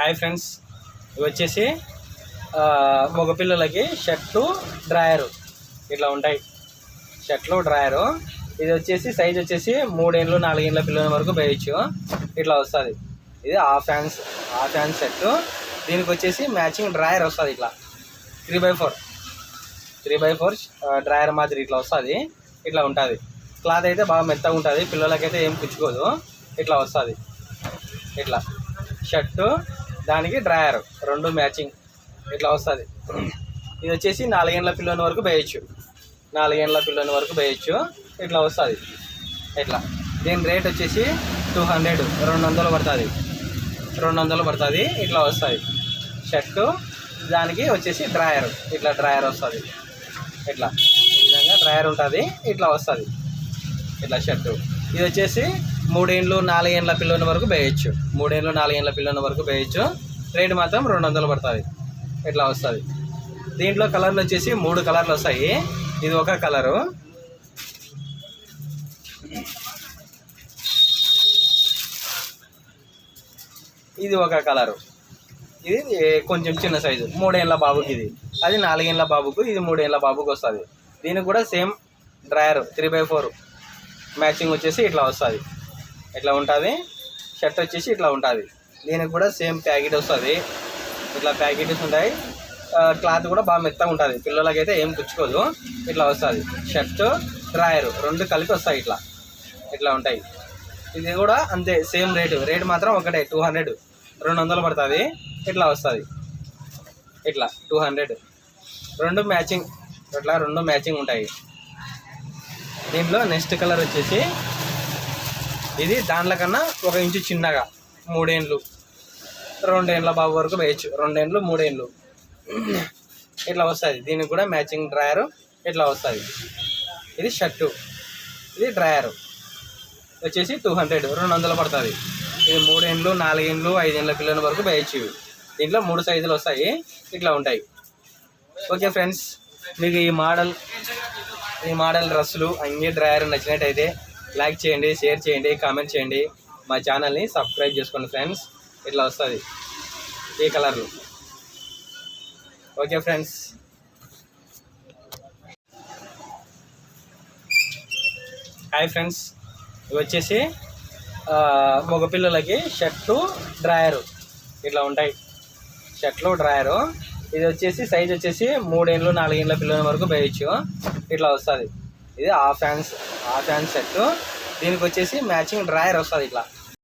Hi friends ఇవి వచ్చేసి మగపిల్లలకి shirt drawer. ఇట్లా ఉంటాయి. షర్ట్లు డ్రాయరు. ఇది వచ్చేసి సైజ్ వచ్చేసి మూడేళ్ళు నాలుగేళ్ళ పిల్లల వరకు వేయచ్చు. ఇట్లా వస్తుంది. ఇది half hands half hand shirt దీనికి వచ్చేసి మ్యాచింగ్ డ్రాయర్ వస్తుంది ఇట్లా. Three by four three by four drawer మాదిరి ఇట్లా వస్తుంది. ఇట్లా ఉంటుంది. క్లాత్ అయితే బాగా మెత్తగా ఉంటుంది. పిల్లలకైతే ఏం పుచ్చుకోదు ఇట్లా వస్తుంది. ఇట్లా. షర్టు దానికి డ్రాయర్ రెండు మ్యాచింగ్ ఇట్లా వస్తుంది. ఇది వచ్చేసి నాలుగేండ్ల పిల్లని వరకు వేయచ్చు నాలుగేండ్ల పిల్లని వరకు వేయచ్చు ఇట్లా వస్తుంది. ఇట్లా. దీని రేట్ వచ్చేసి టూ హండ్రెడ్ రెండు వందలు పడుతుంది. రెండు వందలు పడుతుంది ఇట్లా వస్తుంది. షర్టు దానికి వచ్చేసి డ్రాయర్ ఇట్లా డ్రాయర్ వస్తుంది. ఇట్లా. ఈ విధంగా డ్రాయర్ ఉంటుంది ఇట్లా వస్తుంది. ఇట్లా షర్టు. ఇది వచ్చేసి మూడేండ్లు నాలుగేండ్ల పిల్లల వరకు వేయచ్చు. మూడేండ్లు నాలుగేండ్ల పిల్లల వరకు వేయచ్చు. రేటు మాత్రం రెండు వందలు పడుతుంది. ఇట్లా వస్తుంది? దీంట్లో కలర్లు వచ్చేసి మూడు కలర్లు వస్తాయి. ఇది ఒక కలరు. ఇది ఒక కలరు. ఇది కొంచెం చిన్న సైజు. మూడేళ్ళ బాబుకి ఇది. అది నాలుగేళ్ళ బాబుకు ఇది మూడేళ్ళ బాబుకి వస్తుంది. దీనికి కూడా same drawer three by four. Matching వచ్చేసి ఇట్లా వస్తుంది. ఇట్లా ఉంటుంది? షర్ట్ వచ్చేసి ఇట్లా ఉంటుంది. దీనికి కూడా సేమ్ ప్యాకెట్ వస్తుంది. ఇట్లా ప్యాకెట్స్ ఉంటాయి. క్లాత్ కూడా బాగా మెత్తగా ఉంటుంది. పిల్లలకైతే ఏం పుచ్చుకోదు ఇట్లా వస్తుంది. షర్ట్ డ్రాయర్ రెండు కలిపి వస్తాయి ఇట్లా. ఇట్లా ఉంటాయి. ఇది కూడా అంతే సేమ్ రేటు. రేట్ మాత్రం ఒకటే టూ హండ్రెడ్. రెండు వందలు పడుతుంది. ఇట్లా వస్తుంది. ఇట్లా టూ హండ్రెడ్. రెండు మ్యాచింగ్ ఇట్లా రెండు మ్యాచింగ్ ఉంటాయి. దీంట్లో నెక్స్ట్ కలర్ వచ్చేసి ఇది దాంట్లో కన్నా ఒక ఇంచు చిన్నగా మూడేండ్లు. రెండేండ్ల బాబు వరకు వేయచ్చు. రెండేండ్లు మూడేండ్లు. ఇట్లా వస్తుంది? దీనికి కూడా మ్యాచింగ్ డ్రాయరు ఇట్లా వస్తుంది? ఇది షర్టు. ఇది డ్రాయరు. వచ్చేసి టూ హండ్రెడ్ రెండు వందలు పడుతుంది. ఇది మూడేండ్లు నాలుగేండ్లు ఐదేండ్ల పిల్లల వరకు వేయచ్చు దీంట్లో మూడు సైజులు వస్తాయి ఇట్లా ఉంటాయి. ఓకే ఫ్రెండ్స్ మీకు ఈ మోడల్ ఈ మోడల్ డ్రెస్సులు అన్నీ డ్రాయర్ నచ్చినట్టయితే లైక్ చేయండి షేర్ చేయండి కామెంట్ చేయండి. మా ఛానల్ని సబ్స్క్రైబ్ చేసుకోండి ఫ్రెండ్స్ ఇట్లా వస్తుంది. ఈ కలర్లు. ఓకే ఫ్రెండ్స్ హాయ్ ఫ్రెండ్స్ ఇవి వచ్చేసి మగపిల్లలకి షర్టు డ్రాయరు. ఇట్లా ఉంటాయి. షర్ట్లు డ్రాయరు. ఇది వచ్చేసి సైజ్ వచ్చేసి మూడేళ్ళు నాలుగేళ్ళ పిల్లల వరకు వేయచ్చు. ఇట్లా వస్తుంది. ఇది ఆ ఫ్యాన్స్ ఆ ఫ్యాన్స్ సెట్ దీనికి వచ్చేసి మ్యాచింగ్ డ్రాయర్ వస్తుంది ఇట్లా.